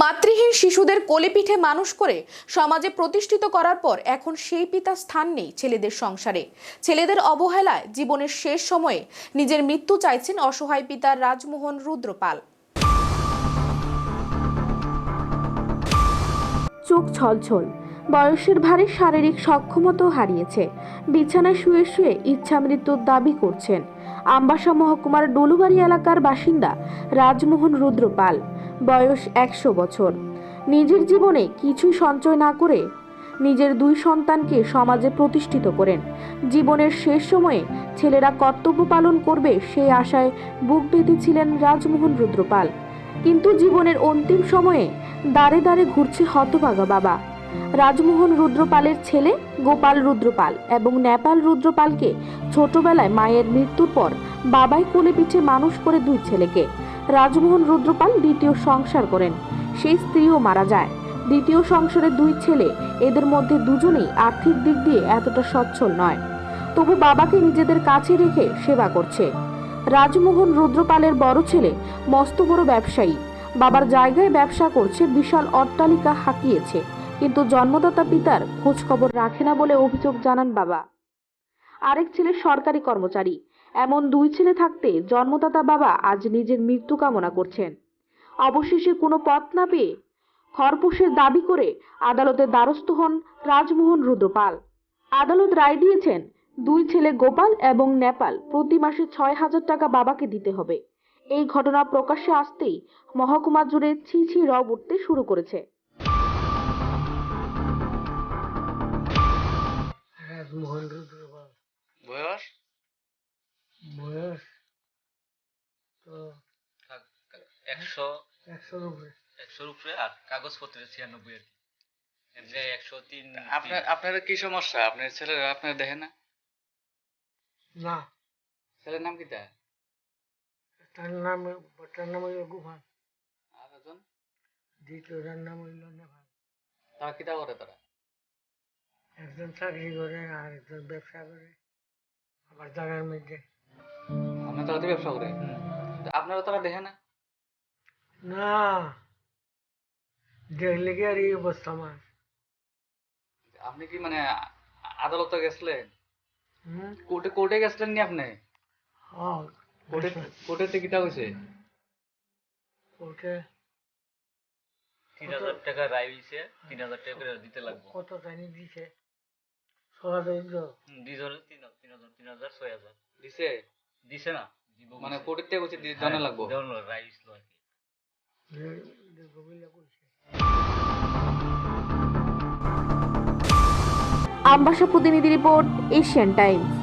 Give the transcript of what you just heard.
মাতৃহীন শিশুদের কোলেপিঠে মানুষ করে সমাজে প্রতিষ্ঠিত করার পর এখন সেই পিতা স্থান নেই ছেলেদের সংসারে। ছেলেদের অবহেলায় জীবনের শেষ সময়ে নিজের মৃত্যু চাইছেন অসহায় পিতা রাজমোহন রুদ্রপাল। চোখ ছলছল। বয়সের ভারে শারীরিক সক্ষমতাও হারিয়েছে। বিছানায় শুয়ে শুয়ে ইচ্ছা মৃত্যুর দাবি করছেন। আম্বাসা মহকুমার ডলুবাড়ি এলাকার বাসিন্দা রাজমোহন রুদ্রপাল। বয়স একশো বছর। নিজের জীবনে কিছুই সঞ্চয় না করে নিজের দুই সন্তানকে সমাজে প্রতিষ্ঠিত করেন। জীবনের শেষ সময়ে ছেলেরা কর্তব্য পালন করবে সেই আশায় বুক বেঁধেছিলেন রাজমোহন রুদ্রপাল। কিন্তু জীবনের অন্তিম সময়ে দাঁড়ে দাঁড়ে ঘুরছে হতভাগা বাবা। রাজমোহন রুদ্রপালের ছেলে গোপাল রুদ্রপাল এবং নেপাল রুদ্রপালকে ছোটবেলায় মায়ের মৃত্যুর পর বাবাই কোলে পিঠে মানুষ করে দুই ছেলেকে। রাজমোহন রুদ্রপাল দ্বিতীয় সংসার করেন। সেই স্ত্রীও মারা যায়। দ্বিতীয় সংসারে দুই ছেলে। এদের মধ্যে দুজনেই আর্থিক দিক দিয়ে এতটা সচ্ছল নয়। তবু বাবাকে নিজেদের কাছে রেখে সেবা করছে। রাজমোহন রুদ্রপালের বড় ছেলে, মস্ত বড় ব্যবসায়ী। বাবার জায়গায় ব্যবসা করছে, বিশাল অট্টালিকা হাঁকিয়েছে। কিন্তু জন্মদাতা পিতার খোঁজ খবর রাখে না বলে অভিযোগ জানান বাবা। আরেক ছেলে সরকারি কর্মচারী। এমন দুই ছেলে থাকতে জন্মদাতা বাবা আজ নিজের মৃত্যু কামনা করছেন। অবশেষে কোনো পথ না পেয়ে খরপোশের দাবি করে আদালতে দ্বারস্থ হন রাজমোহন রুদ্রপাল। আদালত রায় দিয়েছেন, দুই ছেলে গোপাল এবং নেপাল প্রতি মাসে ছয় হাজার টাকা বাবাকে দিতে হবে। এই ঘটনা প্রকাশ্যে আসতেই মহকুমা জুড়ে ছি ছি রব উঠতে শুরু করেছে। বয়স তো একশো একশোর উপরে। একশোর উপরে আর কাগজপত্রে ছিয়ানব্বই আর কি। একশো তিন আপনার আপনার কি সমস্যা? আপনার ছেলের আপনার দেখে না? না। ছেলের নাম কি তা তার নাম তার নাম হইল গুফান আর একজন? দ্বিতীয়টার নাম হইল নেপাল। তারা কিতা করে তারা? একজন চাকরি করে আর একজন ব্যবসা করে। আবার জায়গার মধ্যে তারা তো ব্যবসা করে। আপনারা তারা দেখে না না। দেখলে কি আর এই অবস্থা আমার। আপনি কি মানে আদালতে গেছিলেন? কোর্টে কোর্টে গেছিলেন নি আপনি? হ্যাঁ। কোর্টে কোর্টেতে কিতা হয়েছে? ওকে তিন হাজার টাকা রায় হয়েছে তিন হাজার টাকা করে দিতে লাগবে। কত জানি দিছে। তিন হাজার তিন হাজার ছয় হাজার। দিছে? দিছে না? মানে। থেকে জানা লাগবো। আর কি আমবাসা প্রতিনিধি রিপোর্ট এশিয়ান টাইমস।